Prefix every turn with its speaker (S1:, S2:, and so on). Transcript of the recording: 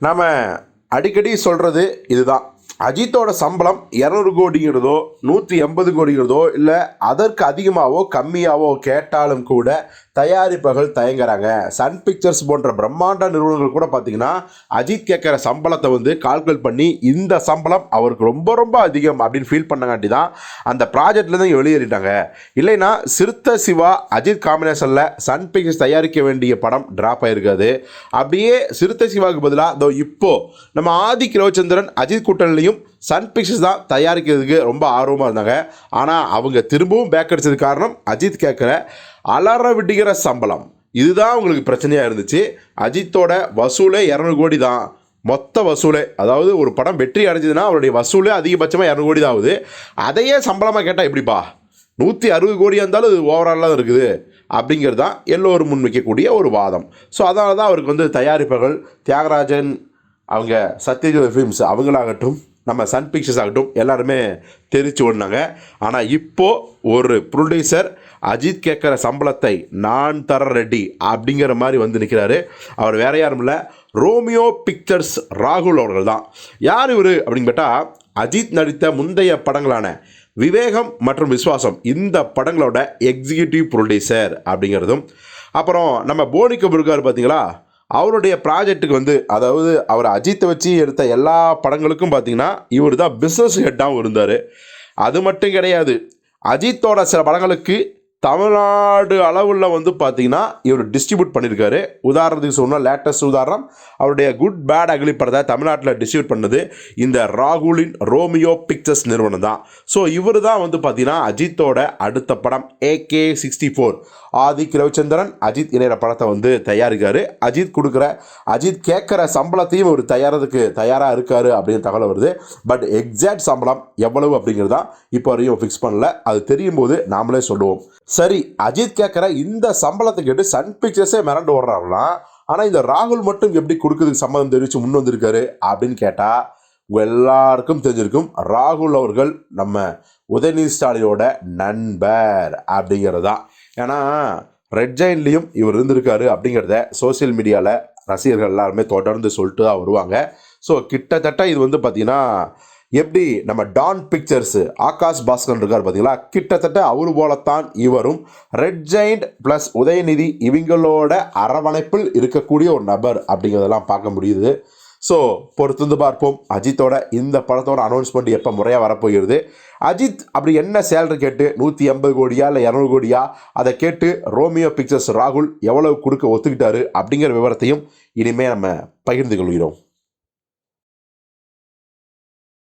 S1: நாம் அடிக்கடி சொல்கிறது இதுதான். அஜித்தோட சம்பளம் இரநூறு கோடிங்கிறதோ நூற்றி எண்பது கோடிங்கிறதோ இல்லை அதற்கு அதிகமாகவோ கம்மியாகவோ கேட்டாலும் கூட தயாரிப்புகள் தயங்குறாங்க. சன் பிக்சர்ஸ் போன்ற பிரம்மாண்ட நிறுவனங்கள் கூட பார்த்தீங்கன்னா அஜித் கேட்குற சம்பளத்தை வந்து கால்குலேட் பண்ணி இந்த சம்பளம் அவருக்கு ரொம்ப ரொம்ப அதிகம் அப்படின்னு ஃபீல் பண்ணங்காட்டி தான் அந்த ப்ராஜெக்ட்லேருந்து வெளியேறிட்டாங்க. இல்லைன்னா சிறுத்த சிவா அஜித் காம்பினேஷனில் சன் பிக்சர்ஸ் தயாரிக்க வேண்டிய படம் ட்ராப் ஆகிருக்காது அப்படியே சிறுத்த சிவாவுக்கு பதிலாக இதோ இப்போது நம்ம ஆதிக் ரவிச்சந்திரன் அஜித் படங்களையும் சன் பிக்சர்ஸ் தான் தயாரிக்கிறதுக்கு ரொம்ப ஆர்வமாக இருந்தாங்க. ஆனால் அவங்க திரும்பவும் பேக் அடிச்சதுக்கு காரணம் அஜித் கேட்குற அலற விடுகிற சம்பளம். இதுதான் உங்களுக்கு பிரச்சனையாக இருந்துச்சு. அஜித்தோட வசூலே இரநூறு கோடி தான். மொத்த வசூலே அதாவது ஒரு படம் வெற்றி அடைஞ்சதுன்னா அவருடைய வசூலே அதிகபட்சமாக இரநூறு கோடி தான் ஆகுது. அதையே சம்பளமாக கேட்டால் எப்படிப்பா? நூற்றி அறுபது கோடியாக இருந்தாலும் இது ஓவராலாக இருக்குது. அப்படிங்கிறது தான் எல்லோரும் முன்வைக்கக்கூடிய ஒரு வாதம். ஸோ அதனால தான் அவருக்கு வந்து தயாரிப்பர்கள் தியாகராஜன் அவங்க சத்யஜோதி ஃபிலிம்ஸ் அவங்களாகட்டும் நம்ம சன் பிக்சர்ஸ் ஆகட்டும் எல்லாருமே தெரிச்சு ஓடினாங்க. ஆனால் இப்போது ஒரு ப்ரொடியூசர் அஜித் கேட்குற சம்பளத்தை நான் தர ரெட்டி அப்படிங்கிற மாதிரி வந்து நிற்கிறாரு அவர் வேற யாரும் இல்லை ரோமியோ பிக்சர்ஸ் ராகுல் அவர்கள் தான். யார் இவர் அப்படின்னு கேட்டால் அஜித் நடித்த முந்தைய படங்களான விவேகம் மற்றும் விஸ்வாசம் இந்த படங்களோட எக்ஸிக்யூட்டிவ் ப்ரொடியூசர் அப்படிங்கிறதும். அப்புறம் நம்ம போனி கபூர் இருக்கார் பார்த்தீங்களா அவருடைய ப்ராஜெக்ட்டுக்கு வந்து அதாவது அவர் அஜித்தை வச்சு எடுத்த எல்லா படங்களுக்கும் பார்த்தீங்கன்னா இவர் தான் பிஸ்னஸ் ஹெட்டாகவும் இருந்தார். அது மட்டும் கிடையாது. அஜித்தோட சில படங்களுக்கு தமிழ்நாடு அளவில் வந்து பார்த்தீங்கன்னா இவர் டிஸ்ட்ரிபியூட் பண்ணியிருக்காரு உதாரணத்துக்கு சொன்னால் லேட்டஸ்ட் உதாரணம் அவருடைய குட் பேட் அகலி படத்தை தமிழ்நாட்டில் டிஸ்ட்ரிபியூட் பண்ணது இந்த ராகுலின் ரோமியோ பிக்சர்ஸ் நிறுவனம் தான். ஸோ இவர் தான் வந்து பார்த்தீங்கன்னா அஜித்தோட அடுத்த படம் AK sixty four Adhik Ravichandran Ajith இணையிற படத்தை வந்து தயாரிக்கார். அஜித் கொடுக்குற அஜித் கேட்குற சம்பளத்தையும் இவர் தயாரதுக்கு தயாராக இருக்கார் அப்படின்னு தகவல் வருது. பட் எக்ஸாக்ட் சம்பளம் எவ்வளவு அப்படிங்கிறது தான் இப்போ வரையும் ஃபிக்ஸ் பண்ணல. அது தெரியும் போது நாமளே சொல்லுவோம். சரி அஜித் கேட்குற இந்த சம்பளத்தை கேட்டு சன் பிக்சர்ஸே மிரண்டு ஓடுறாருன்னா ஆனால் இந்த ராகுல் மட்டும் எப்படி கொடுக்குறதுக்கு சம்மதம் தெரிவித்து முன் வந்திருக்காரு அப்படின்னு கேட்டால் எல்லாருக்கும் தெரிஞ்சிருக்கும் ராகுல் அவர்கள் நம்ம உதயநிதி ஸ்டாலினோட நண்பர் அப்படிங்கிறது தான் ஏன்னா ரெட் ஜெயின்லேயும் இவர் இருந்திருக்காரு அப்படிங்கிறத சோஷியல் மீடியாவில் ரசிகர்கள் எல்லாருமே தொடர்ந்து சொல்லிட்டு தான் வருவாங்க. ஸோ கிட்டத்தட்ட இது வந்து பார்த்திங்கன்னா எப்படி நம்ம டான் பிக்சர்ஸ் ஆகாஷ் பாஸ்கர் இருக்கார் பார்த்தீங்களா? கிட்டத்தட்ட அவர் போலத்தான் இவரும் ரெட் ஜெயிண்ட் ப்ளஸ் உதயநிதி இவங்களோட அரவணைப்பில் இருக்கக்கூடிய ஒரு நபர் அப்படிங்கிறதெல்லாம் பார்க்க முடியுது. ஸோ பொறுத்துந்து பார்ப்போம். அஜித்தோட இந்த படத்தோட அனௌன்ஸ்மெண்ட் எப்போ முறையாக வரப்போகிறது? அஜித் அப்படி என்ன சேலரி கேட்டு நூற்றி எண்பது கோடியா இல்லை இரநூறு கோடியா? அதை கேட்டு ரோமியோ பிக்சர்ஸ் ராகுல் எவ்வளவு கொடுக்க ஒத்துக்கிட்டாரு அப்படிங்கிற விவரத்தையும் இனிமேல் நம்ம பகிர்ந்து கொள்கிறோம்.